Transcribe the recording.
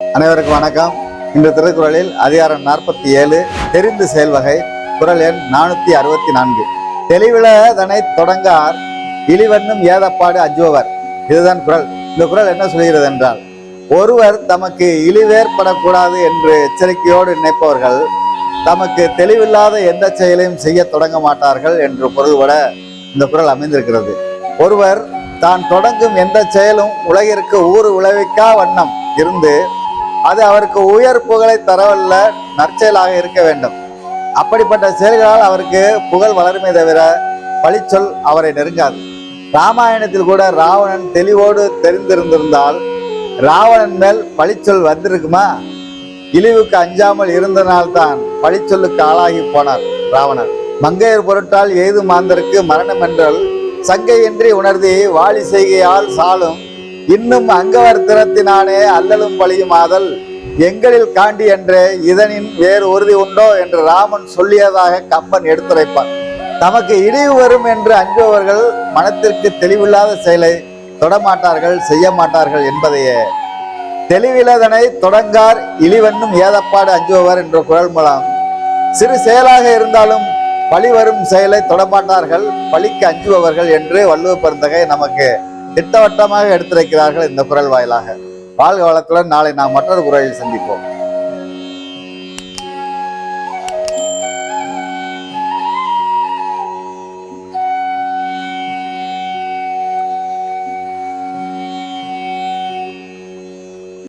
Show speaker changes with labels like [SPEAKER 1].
[SPEAKER 1] அனைவருக்கும் வணக்கம். இந்த திருக்குறளில் அதிகாரம் நாற்பத்தி ஏழு தெரிந்து செயல்வகை குறள் எண் நானூத்தி அறுபத்தி நான்கு. தெளிவிழதனை தொடங்கார் இழிவென்னும் ஏதப்பாடு அஞ்சுபவர். இதுதான் குரல் இந்த குறள் என்ன சொல்கிறது என்றால் ஒருவர் தமக்கு இழிவேற்படக்கூடாது என்று எச்சரிக்கையோடு நினைப்பவர்கள் தமக்கு தெளிவில்லாத எந்த செயலையும் செய்ய தொடங்க மாட்டார்கள் என்று பொருள்பட இந்த குறள் அமைந்திருக்கிறது. ஒருவர் தான் தொடங்கும் எந்த செயலும் உலகிற்கு ஊறு உழவிக்கா வண்ணம் இருந்து அது அவருக்கு உயர் புகழை தரவல்ல நற்செயலாக இருக்க வேண்டும். அப்படிப்பட்ட செயல்களால் அவருக்கு புகழ் வளருமே தவிர பழிச்சொல் அவரை நெருங்காது. ராமாயணத்தில் கூட ராவணன் தெளிவோடு தெரிந்திருந்திருந்தால் ராவணன் மேல் பழிச்சொல் வந்திருக்குமா? இழிவுக்கு அஞ்சாமல் இருந்தனால்தான் பழிச்சொல்லுக்கு ஆளாகி போனார் ராவணர். மங்கையர் பொருட்டால் எய்து மாந்தருக்கு மரணம் என்றால் சங்கையின்றி உணர்தி வாழி செய்கையால் சாலும். இன்னும் அங்கவர்த்தனத்தினானே அல்லலும் பழியுமாதல். எங்களில் காண்டி என்றே இதனின் வேறு உறுதி உண்டோ என்று ராமன் சொல்லியதாக கம்பன் எடுத்துரைப்பார் தமக்கு இழிவு வரும் என்று அஞ்சுபவர்கள் மனத்திற்கு தெளிவில்லாத செயலை தொடமாட்டார்கள் செய்ய மாட்டார்கள் என்பதையே. தெளிவிலதனை தொடங்கார் இழிவண்ணும் ஏதப்பாடு அஞ்சுபவர் என்ற குரல் மூலம். சிறு செயலாக இருந்தாலும் பழி வரும் செயலை தொடமாட்டார்கள் பழிக்கு அஞ்சுபவர்கள் என்று வள்ளுவ பெருந்தகை நமக்கு திட்டவட்டமாக எடுத்துரைக்கிறார்கள் இந்த குரல் வாயிலாக. வாழ்க வளத்துடன் நாளை நாம் மற்றொரு குரலில் சந்திப்போம்.